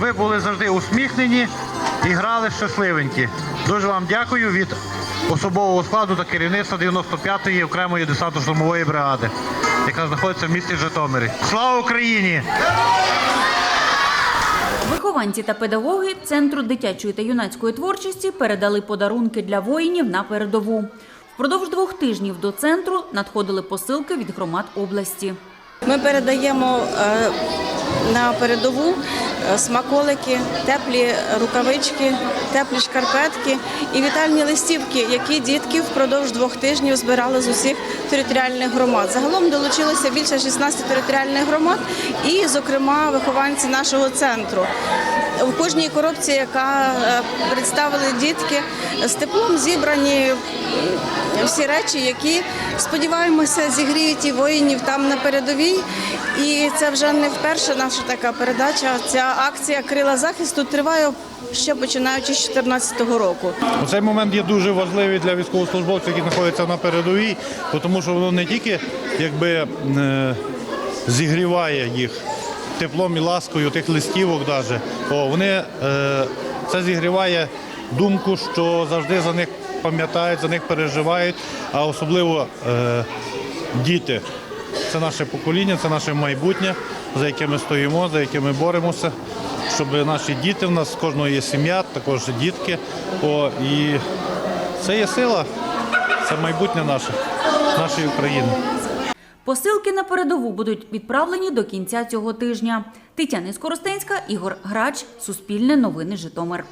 ви були завжди усміхнені і грали щасливенькі. Дуже вам дякую від особового складу та керівництва 95-ї окремої десантно-штурмової бригади, яка знаходиться в місті Житомирі. Слава Україні! Вихованці та педагоги Центру дитячої та юнацької творчості передали подарунки для воїнів на передову. Впродовж двох тижнів до центру надходили посилки від громад області. Ми передаємо е, на передову смаколики, теплі рукавички, теплі шкарпетки і вітальні листівки, які дітки впродовж двох тижнів збирали з усіх територіальних громад. Загалом долучилося більше 16 територіальних громад і, зокрема, вихованці нашого центру. У кожній коробці, яка е, представили дітки, з теплом зібрані всі речі, які сподіваємося зігріють і воїнів там на передовій. І це вже не вперше наша така передача. Ця акція Крила захисту триває ще починаючи з 2014 року. У цей момент є дуже важливий для військовослужбовців, які знаходяться на передовій, тому що воно не тільки якби е, зігріває їх теплом і ласкою тих листівок. О, вони е, це зігріває думку, що завжди за них пам'ятають, за них переживають, а особливо е, діти. Це наше покоління, це наше майбутнє, за яке ми стоїмо, за яке ми боремося, щоб наші діти в нас з кожного є сім'я, також дітки. О, і це є сила, це майбутнє наше, нашої України. Посилки на передову будуть відправлені до кінця цього тижня. Тетяна Скоростенська, Ігор Грач, Суспільне новини Житомир.